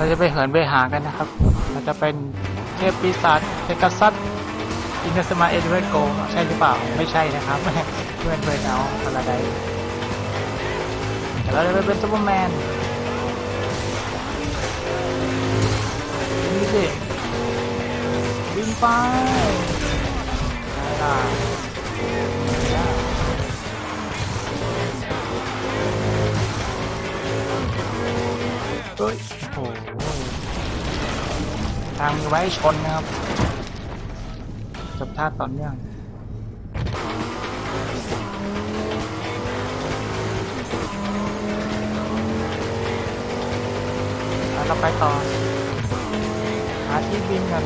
เราจะไปเหินไปหากันนะครับ เราจะเป็นเทพปีศาจเทกัสซัสอินเนสมาเอ็ดเวโกใช่หรือเปล่า ไม่ใช่นะครับ เพื่อนเพื่อนเอาอะไรใดแต่เราจะไปเป็นซูเปอร์แมนนี่สิบินไปได้ละเฮ้ย โอ้โหทางมีไว้ชนนะครับจบท่าต่อเนื่องแล้วเราไปต่อ หาที่บินกัน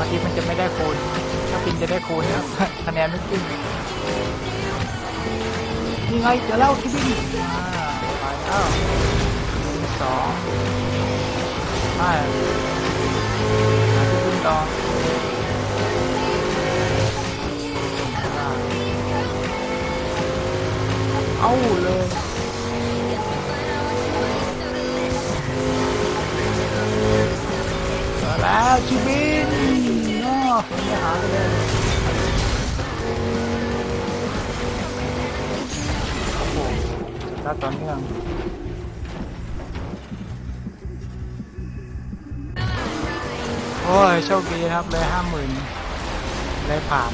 เพราะดิฟมันจะไม่ได้คูณถ้าบินจะได้คูณนะครับคะแนนไม่ขึ้นยังไงเดี๋ยวเล่าที่บินอาไปแล้วหนึ่งสองไปหาที่บินต่อเอาเลยมาแล้วที่บิน นาะไม่หาเลยโอ้โหแล้วตอนเนื่องโอ้ย โชคดีครับเลยห้าหมื่นเลยผ่าน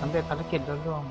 สำเร็จภารกิจรุ่ร่วง